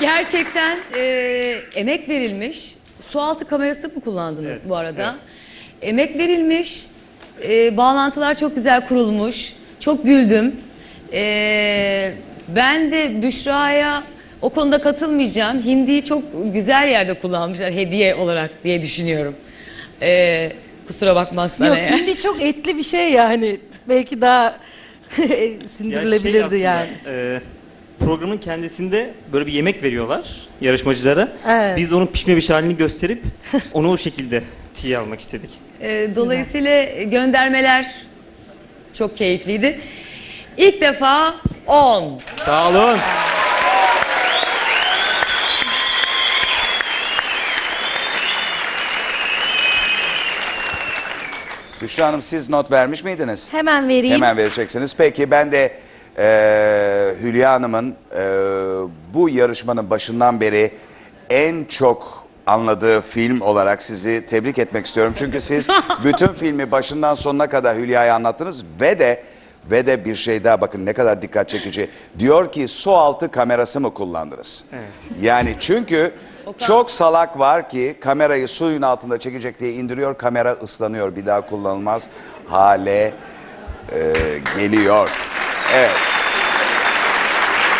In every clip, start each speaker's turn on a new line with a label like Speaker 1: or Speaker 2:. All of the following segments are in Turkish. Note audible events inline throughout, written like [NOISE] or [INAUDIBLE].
Speaker 1: Gerçekten e, emek verilmiş. Sualtı kamerası mı kullandınız
Speaker 2: Evet,
Speaker 1: bu arada?
Speaker 2: evet.
Speaker 1: Emek verilmiş. e, bağlantılar çok güzel kurulmuş. Çok güldüm. E, ben de Büşra'ya o konuda katılmayacağım. Hindiyi çok güzel yerde kullanmışlar hediye olarak diye düşünüyorum. E, kusura bakmazsan
Speaker 3: Yok
Speaker 1: eğer.
Speaker 3: hindi çok etli bir şey yani. Belki daha [LAUGHS]
Speaker 2: Ya
Speaker 3: sindirilebilirdi
Speaker 2: şey aslında,
Speaker 3: yani.
Speaker 2: e, programın kendisinde böyle bir yemek veriyorlar yarışmacılara.
Speaker 3: Evet.
Speaker 2: Biz de onun pişmemiş halini gösterip [LAUGHS] onu o şekilde tiye almak istedik.
Speaker 1: E, dolayısıyla göndermeler çok keyifliydi. İlk defa 10.
Speaker 2: Sağ olun.
Speaker 4: Büşra Hanım siz not vermiş miydiniz?
Speaker 3: Hemen vereyim.
Speaker 4: Hemen vereceksiniz. Peki ben de e, Hülya Hanım'ın e, bu yarışmanın başından beri en çok anladığı film olarak sizi tebrik etmek istiyorum. Çünkü siz [LAUGHS] bütün filmi başından sonuna kadar Hülya'ya anlattınız ve de ve de bir şey daha bakın ne kadar dikkat çekici. Diyor ki su altı kamerası mı kullandınız?
Speaker 2: Evet.
Speaker 4: Yani çünkü çok salak var ki kamerayı suyun altında çekecek diye indiriyor kamera ıslanıyor bir daha kullanılmaz hale e, geliyor. Evet.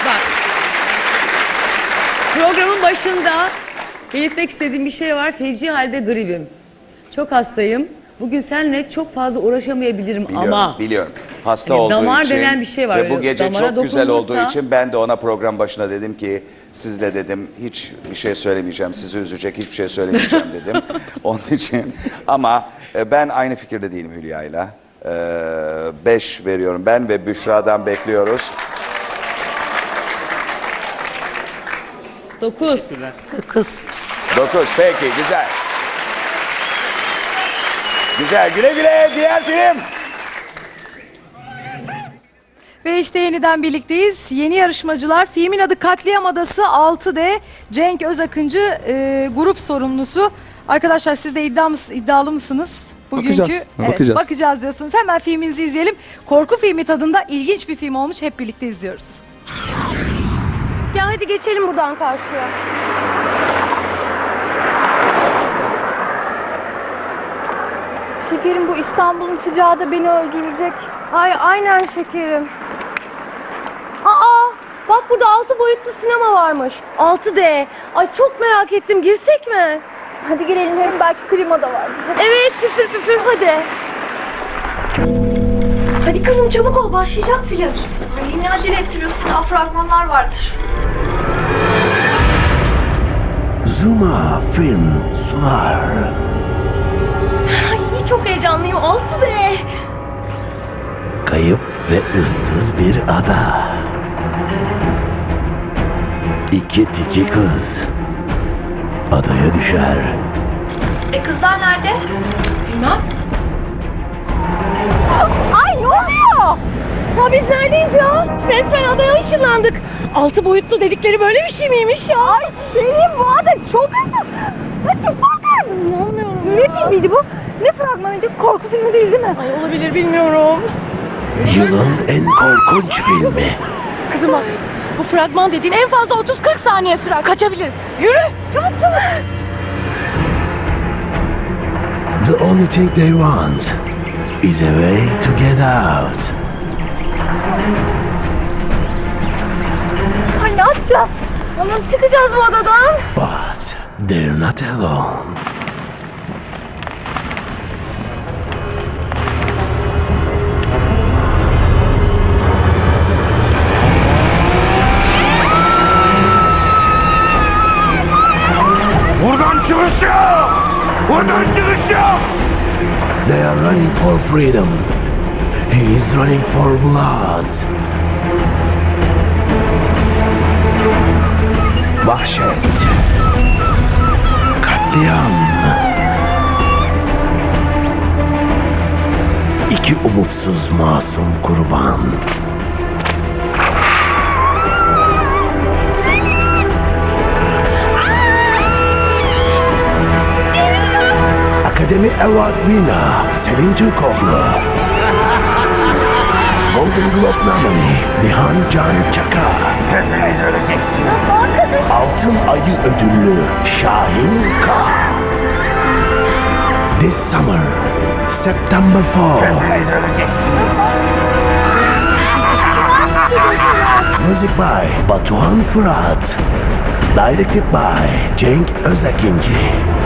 Speaker 1: Bak. Programın başında belirtmek istediğim bir şey var. Feci halde gribim. Çok hastayım. Bugün seninle çok fazla uğraşamayabilirim
Speaker 4: Biliyorum,
Speaker 1: ama
Speaker 4: biliyorum. Hasta
Speaker 1: Hani
Speaker 4: olduğu
Speaker 1: damar
Speaker 4: için
Speaker 1: denen bir şey var.
Speaker 4: ve bu gece
Speaker 1: Damara
Speaker 4: çok güzel olduğu için ben de ona program başına dedim ki sizle dedim hiç bir şey söylemeyeceğim, sizi üzecek hiçbir şey söylemeyeceğim dedim. [LAUGHS] Onun için ama e, ben aynı fikirde değilim Hülya'yla. 5 veriyorum ben ve Büşra'dan bekliyoruz.
Speaker 1: 9.
Speaker 2: Teşekkürler.
Speaker 3: Kız.
Speaker 4: 9 peki güzel. Güzel güle güle diğer film.
Speaker 3: Ve işte yeniden birlikteyiz. Yeni yarışmacılar. Filmin adı Katliam Adası 6D. Cenk Özakıncı e, grup sorumlusu. Arkadaşlar siz de iddia mıs- iddialı mısınız? Bugünkü,
Speaker 5: Bakacağız,
Speaker 3: Evet,
Speaker 5: bakacağız.
Speaker 3: bakacağız diyorsunuz. Hemen filminizi izleyelim. Korku filmi tadında ilginç bir film olmuş. Hep birlikte izliyoruz.
Speaker 6: Ya hadi geçelim buradan karşıya. Şekerim bu İstanbul'un sıcağı da beni öldürecek. Ay aynen şekerim. Aa bak burada altı boyutlu sinema varmış. 6D. Ay çok merak ettim girsek mi? Hadi girelim hem belki klima da var. Evet püfür püfür hadi. Hadi kızım çabuk ol başlayacak film. Ay ne acele ettiriyorsun daha fragmanlar vardır.
Speaker 5: Zuma Film sunar.
Speaker 6: Ay çok heyecanlıyım 6D.
Speaker 5: Kayıp ve ıssız bir ada. İki tiki kız adaya düşer.
Speaker 6: E kızlar nerede? Bilmem. Ay ne oluyor? Ya biz neredeyiz ya? Resmen adaya ışınlandık. Altı boyutlu dedikleri böyle bir şey miymiş ya? Ay senin bu ada çok Ben çok korkuyorum. İnanmıyorum Ne filmiydi bu? Ne fragmanıydı? Korku filmi değil değil mi? Ay olabilir bilmiyorum.
Speaker 5: Yılın en korkunç filmi.
Speaker 6: Kızım bak bu fragman dediğin en fazla 30-40 saniye sürer. Kaçabiliriz. Yürü. Çabuk çabuk.
Speaker 5: The only thing they want is a way to get out.
Speaker 6: Ay ne yapacağız? Ya Nasıl çıkacağız bu odadan?
Speaker 5: But they're not alone. They are running for freedom. He is running for blood. Vahşet. Katliam. İki umutsuz masum kurban. Academy Award winner Selin Türkoğlu. Golden Globe nominee Nihan Can.
Speaker 6: Arkadaşlar
Speaker 5: Altın Ayı ödüllü Şahin K. This summer, September 4. Music by Batuhan Fırat. Directed by Cenk Özakinci.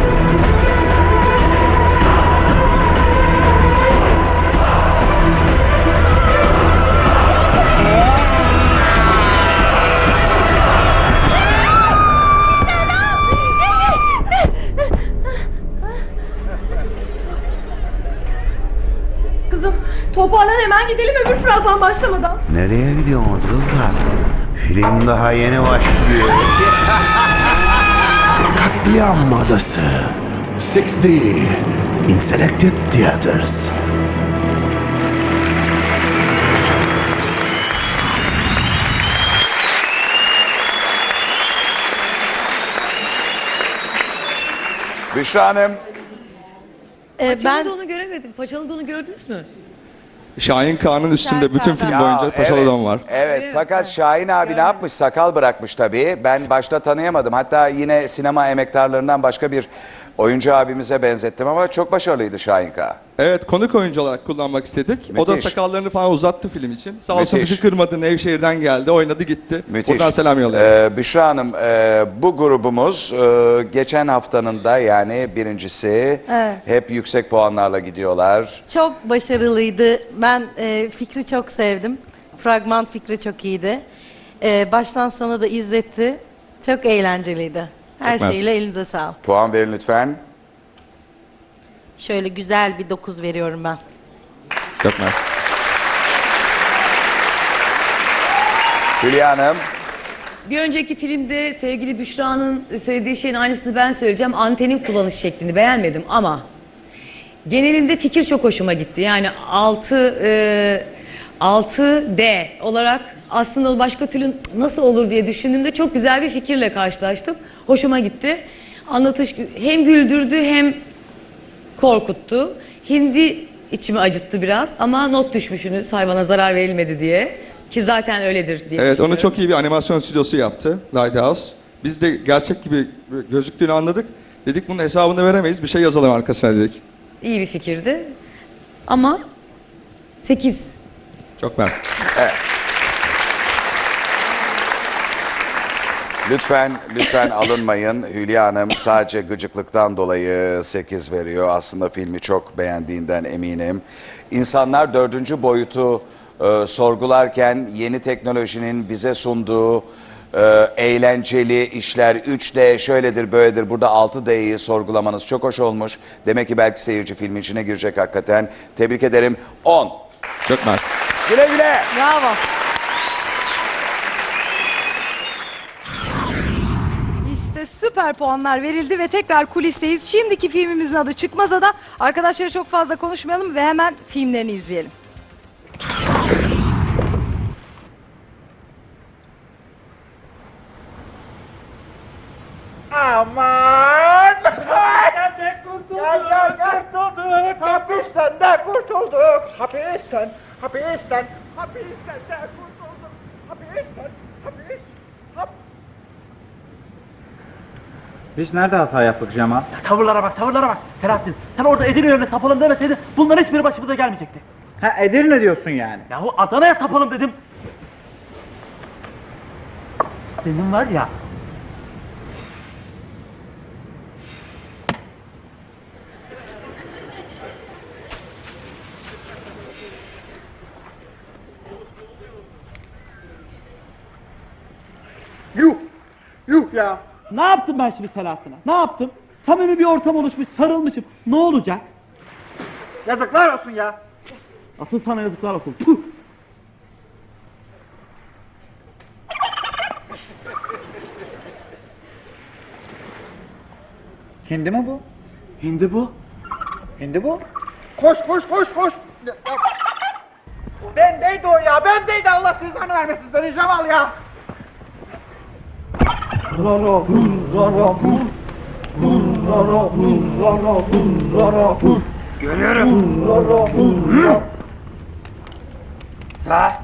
Speaker 6: Kızım toparlan hemen gidelim öbür fragman başlamadan.
Speaker 5: Nereye gidiyorsunuz kızlar? Film daha yeni başlıyor. [LAUGHS] Katliam Adası 6D in selected theaters.
Speaker 4: Büşra Hanım,
Speaker 3: Ee,
Speaker 1: Paçalı
Speaker 3: ben
Speaker 1: donu göremedim. Paçalı donu gördünüz mü?
Speaker 7: Şahin Kağan'ın üstünde
Speaker 3: Şahin
Speaker 7: bütün
Speaker 3: Kağan.
Speaker 7: film boyunca paçalı
Speaker 4: evet,
Speaker 7: don var.
Speaker 4: Evet,
Speaker 1: Evet,
Speaker 4: fakat
Speaker 1: evet.
Speaker 4: Şahin abi ne yapmış? Sakal bırakmış tabii. Ben başta tanıyamadım. Hatta yine sinema emektarlarından başka bir oyuncu abimize benzettim ama çok başarılıydı Şahin K.
Speaker 7: Evet konuk oyuncu olarak kullanmak istedik. O da
Speaker 4: Müthiş.
Speaker 7: sakallarını falan uzattı film için. Sağ olsun
Speaker 4: Müthiş.
Speaker 7: bizi kırmadı. Nevşehir'den geldi. Oynadı gitti.
Speaker 4: Müthiş.
Speaker 7: Buradan selam yollayalım.
Speaker 4: Ee, Büşra Hanım, e, bu grubumuz e, geçen haftanın da yani birincisi
Speaker 3: Evet.
Speaker 4: hep yüksek puanlarla gidiyorlar.
Speaker 8: Çok başarılıydı. Ben e, fikri çok sevdim. Fragman fikri çok iyiydi. E, baştan sona da izletti. Çok eğlenceliydi. Her
Speaker 7: Çok
Speaker 8: şeyle elinize sağlık.
Speaker 4: Puan verin lütfen.
Speaker 8: Şöyle güzel bir 9 veriyorum ben.
Speaker 7: Çok mersi.
Speaker 4: Hülya Hanım,
Speaker 1: Bir önceki filmde sevgili Büşra'nın söylediği şeyin aynısını ben söyleyeceğim. Antenin kullanış şeklini beğenmedim ama genelinde fikir çok hoşuma gitti. Yani 6 e, 6D olarak aslında başka türlü nasıl olur diye düşündüğümde çok güzel bir fikirle karşılaştım. Hoşuma gitti. Anlatış hem güldürdü hem korkuttu. Hindi içimi acıttı biraz ama not düşmüşsünüz hayvana zarar verilmedi diye. Ki zaten öyledir diye
Speaker 7: Evet onu çok iyi bir animasyon stüdyosu yaptı. Lighthouse. Biz de gerçek gibi gözüktüğünü anladık. Dedik bunun hesabını veremeyiz. Bir şey yazalım arkasına dedik.
Speaker 1: İyi bir fikirdi. Ama 8
Speaker 7: Çok mersi.
Speaker 4: Lütfen lütfen alınmayın. Hülya Hanım sadece gıcıklıktan dolayı 8 veriyor. Aslında filmi çok beğendiğinden eminim. İnsanlar dördüncü boyutu e, sorgularken yeni teknolojinin bize sunduğu e, eğlenceli işler 3D şöyledir böyledir burada 6D'yi sorgulamanız çok hoş olmuş. Demek ki belki seyirci filmin içine girecek hakikaten. Tebrik ederim. 10.
Speaker 7: Çok mersi.
Speaker 4: Güle güle.
Speaker 3: bravo. İşte süper puanlar verildi ve tekrar kulisteyiz. Şimdiki filmimizin adı Çıkmazada. Arkadaşları çok fazla konuşmayalım ve hemen filmlerini izleyelim.
Speaker 9: Aman! Gel gel gel kurtulduk. Hapisten de kurtulduk. Hapisten, hapisten, hapisten de kurtulduk. Hapisten,
Speaker 10: Biz nerede hata yaptık Cemal?
Speaker 9: Tavırlara bak, tavırlara bak. Selahattin, sen orada Edirne'ye sapalım demeseydin bunların hiçbiri başımıza gelmeyecekti.
Speaker 10: Ha Edirne diyorsun yani.
Speaker 9: Yahu Adana'ya sapalım dedim. Senin var ya, Yuh! Yuh ya! Ne yaptım ben şimdi Selahattin'e? Ne yaptım? Samimi bir ortam oluşmuş, sarılmışım. Ne olacak? Yazıklar olsun ya! Asıl sana yazıklar olsun. Puh!
Speaker 10: Hindi mi bu?
Speaker 9: Hindi bu.
Speaker 10: Hindi bu?
Speaker 9: Koş koş koş koş! Bendeydi o ya, bendeydi Allah sizden vermesin seni Cemal ya! Zara, zara, zara, zara, zara, Görüyorum. Zara, Sağ.